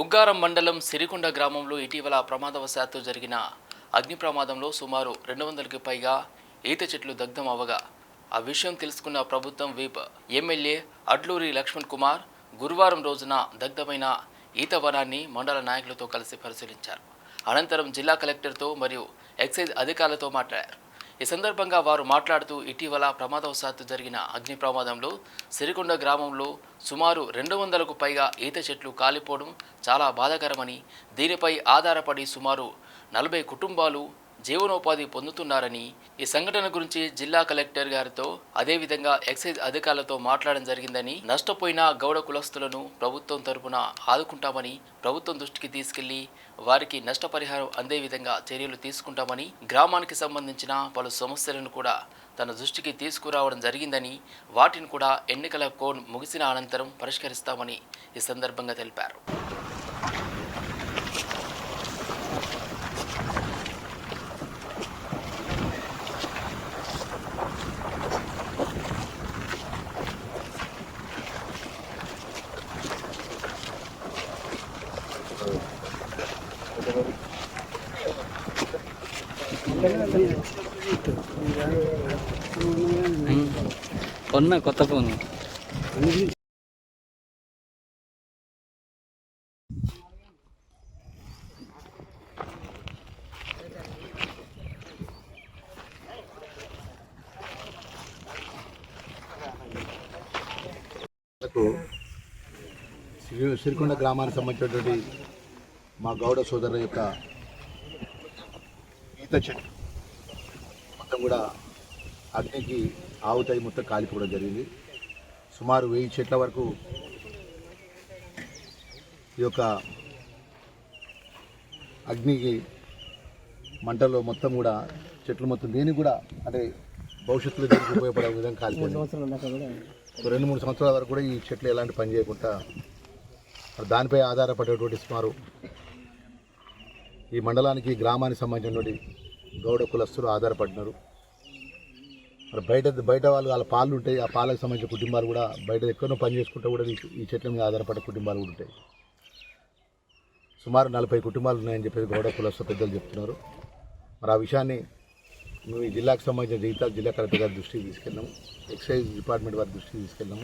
బుగ్గారం మండలం సిరికొండ గ్రామంలో ఇటీవల ప్రమాదవశాత్తు జరిగిన అగ్ని ప్రమాదంలో సుమారు రెండు వందలకి పైగా ఈత చెట్లు దగ్ధం అవ్వగా ఆ విషయం తెలుసుకున్న ప్రభుత్వం వీప్ ఎమ్మెల్యే అడ్లూరి లక్ష్మణ్ కుమార్ గురువారం రోజున దగ్ధమైన ఈత వనాన్ని మండల నాయకులతో కలిసి పరిశీలించారు. అనంతరం జిల్లా కలెక్టర్తో మరియు ఎక్సైజ్ అధికారులతో మాట్లాడారు. ఈ సందర్భంగా వారు మాట్లాడుతూ ఇటీవల ప్రమాదవశాత్తు జరిగిన అగ్ని ప్రమాదంలో సిరికొండ గ్రామంలో సుమారు రెండు వందలకు పైగా ఈత చెట్లు కాలిపోవడం చాలా బాధాకరమని దీనిపై ఆధారపడి సుమారు నలభై కుటుంబాలు జీవనోపాధి పొందుతున్నారని ఈ సంఘటన గురించి జిల్లా కలెక్టర్ గారితో అదేవిధంగా ఎక్సైజ్ అధికారులతో మాట్లాడడం జరిగిందని నష్టపోయిన గౌడ కులస్తులను ప్రభుత్వం తరపున ఆదుకుంటామని ప్రభుత్వం దృష్టికి తీసుకెళ్ళి వారికి నష్టపరిహారం అందే విధంగా చర్యలు తీసుకుంటామని గ్రామానికి సంబంధించిన పలు సమస్యలను కూడా తన దృష్టికి తీసుకురావడం జరిగిందని వాటిని కూడా ఎన్నికల కోడ్ ముగిసిన అనంతరం పరిష్కరిస్తామని ఈ సందర్భంగా తెలిపారు. కొన్న కొత్త ఫోన్. సిరికొండ గ్రామానికి సంబంధించినటువంటి మా గౌడ సోదరుల యొక్క ఈత చెట్టు. మొత్తం కూడా అగ్నికి ఆవుతాయి మొత్తం కాలిపోవడం జరిగింది. సుమారు వెయ్యి చెట్ల వరకు ఈ యొక్క అగ్నికి మంటల్లో మొత్తం కూడా చెట్లు మొత్తం దేనికి కూడా అంటే భవిష్యత్తులో దీనికి ఉపయోగపడే విధంగా కాలిపోయింది రెండు మూడు సంవత్సరాల వరకు కూడా ఈ చెట్లు ఎలాంటి పని చేయకుండా దానిపై ఆధారపడేటువంటి సుమారు ఈ మండలానికి గ్రామానికి సంబంధించినటువంటి గౌడ కులస్తులు ఆధారపడినారు. మరి బయట బయట వాళ్ళు వాళ్ళ పాలు ఉంటాయి ఆ పాలకు సంబంధించిన కుటుంబాలు కూడా బయట ఎక్కడో పని చేసుకుంటే కూడా ఈ- ఈ చెట్ల మీద ఆధారపడే కుటుంబాలు కూడా ఉంటాయి. సుమారు నలభై కుటుంబాలు ఉన్నాయని చెప్పేసి గౌడ కులస్తు పెద్దలు చెప్తున్నారు. మరి ఆ విషయాన్ని మేము ఈ జిల్లాకు సంబంధించిన జీతాలు జిల్లా కలెక్టర్ గారి దృష్టికి తీసుకెళ్ళాము ఎక్సైజ్ డిపార్ట్మెంట్ వారి దృష్టికి తీసుకెళ్ళాము